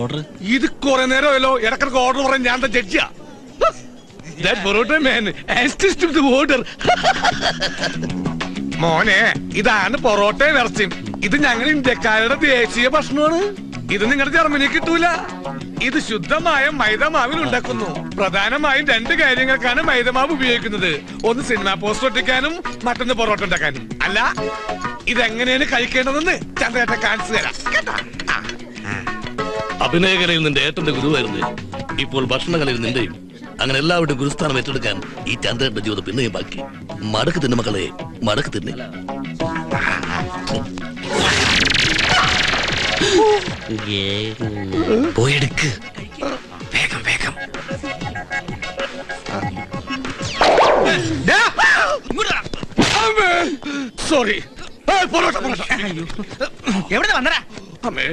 Order ഇത് കുറെ നേരമല്ലോ ഇടക്കിടക്ക് ഓർഡർ പറയാൻ ഞാൻ എന്താ ജഡ്ജിയാ മോനെ ഇതാണ് പൊറോട്ടയും ഇറച്ചിയും. ഇത് ഞങ്ങൾ ഇന്ത്യക്കാരുടെ ദേശീയ ഭക്ഷണമാണ്. ഇത് നിങ്ങളുടെ ജർമ്മനി കിട്ടൂല. ഇത് ശുദ്ധമായ മൈദമാവിൽ ഉണ്ടാക്കുന്നു. പ്രധാനമായും രണ്ട് കാര്യങ്ങൾക്കാണ് മൈദമാവ് ഉപയോഗിക്കുന്നത്. ഒന്ന് സിനിമ പോസ്റ്റ് ഒട്ടിക്കാനും മറ്റൊന്ന് പൊറോട്ട ഉണ്ടാക്കാനും. അല്ല ഇതെങ്ങനെയാണ് കഴിക്കേണ്ടതെന്ന് ചന്ദ്രേട്ട കാണിച്ചു തരാം. കേട്ടാ. അഭിനയകലയിൽ നിന്റെ ഏറ്റന്റെ ഗുരുവായിരുന്നു ഇപ്പോൾ ഭക്ഷണകലയിൽ നിന്റെയും അങ്ങനെ എല്ലാവരുടെയും ഗുരുസ്ഥാനം ഏറ്റെടുക്കാൻ ഈ ചന്ദ്രന്റെ ജീവിതം പിന്നെയും ബാക്കി. മടക്ക് തിന്ന മക്കളെ മടക്ക് തിന്നെ. പോയെടുക്ക്. വേഗം വേഗം. സോറി പൊറോട്ട പൊറോട്ട എവിടെ വന്നടാ? അമ്മേ.